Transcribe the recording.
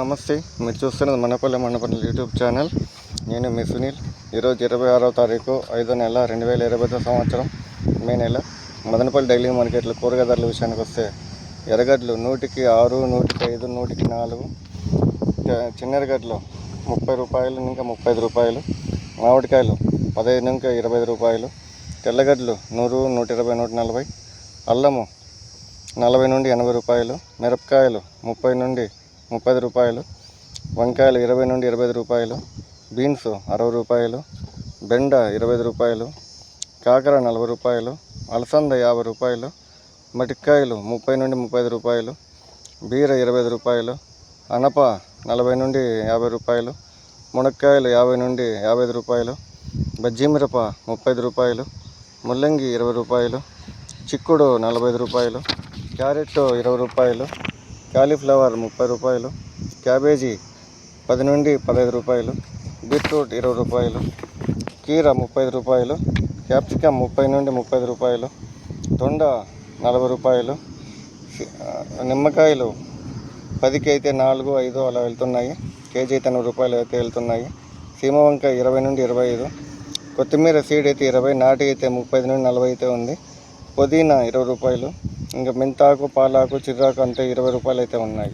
నమస్తే. మీరు చూస్తున్నది మనపల్లె మండపల్లి యూట్యూబ్ ఛానల్. నేను మీ సునీల్. ఈరోజు ఇరవై ఆరో తారీఖు ఐదో నెల రెండు వేల ఇరవై సంవత్సరం మే నెల. మదనపల్లి డైలీ మార్కెట్లో కూరగాయ ధరల విషయానికి వస్తే ఎర్రగడ్డలు నూటికి ఆరు నూటికి ఐదు నూటికి నాలుగు చిన్న ఎర్రగడ్డలు ముప్పై రూపాయలు ఇంకా ముప్పై రూపాయలు మామిడికాయలు పదహైదు ఇంకా ఇరవై రూపాయలు తెల్లగడ్డలు నూరు నూట ఇరవై నూట నలభై అల్లము నలభై నుండి ఎనభై రూపాయలు మిరపకాయలు ముప్పై నుండి ముప్పై రూపాయలు వంకాయలు ఇరవై నుండి ఇరవై రూపాయలు బీన్స్ అరవై రూపాయలు బెండ ఇరవై రూపాయలు కాకర నలభై రూపాయలు అలసంద యాభై రూపాయలు మటికాయలు ముప్పై నుండి ముప్పై రూపాయలు బీర ఇరవై రూపాయలు అనప నలభై నుండి యాభై రూపాయలు మునక్కాయలు యాభై నుండి యాభై రూపాయలు బజ్జీ మిరప ముప్పై రూపాయలు ముల్లంగి ఇరవై రూపాయలు చిక్కుడు నలభై రూపాయలు క్యారెట్ ఇరవై రూపాయలు కాలీఫ్లవర్ ముప్పై రూపాయలు క్యాబేజీ పది నుండి పదహైదు రూపాయలు బీట్రూట్ ఇరవై రూపాయలు కీర ముప్పై రూపాయలు క్యాప్సికమ్ ముప్పై నుండి ముప్పై రూపాయలు దొండ నలభై రూపాయలు నిమ్మకాయలు పదికి అయితే నాలుగు ఐదు అలా వెళ్తున్నాయి. కేజీ అయితే ఎనభై రూపాయలు అయితే వెళ్తున్నాయి. సీమ వంకాయ ఇరవై నుండి ఇరవై ఐదు కొత్తిమీర సీడ్ అయితే ఇరవై నాటి అయితే ముప్పై నుండి నలభై అయితే ఉంది. పుదీనా ఇరవై రూపాయలు ఇంకా మెంతాకు పాలాకు చిర్రాకు అంతే ఇరవై రూపాయలు అయితే ఉన్నాయి.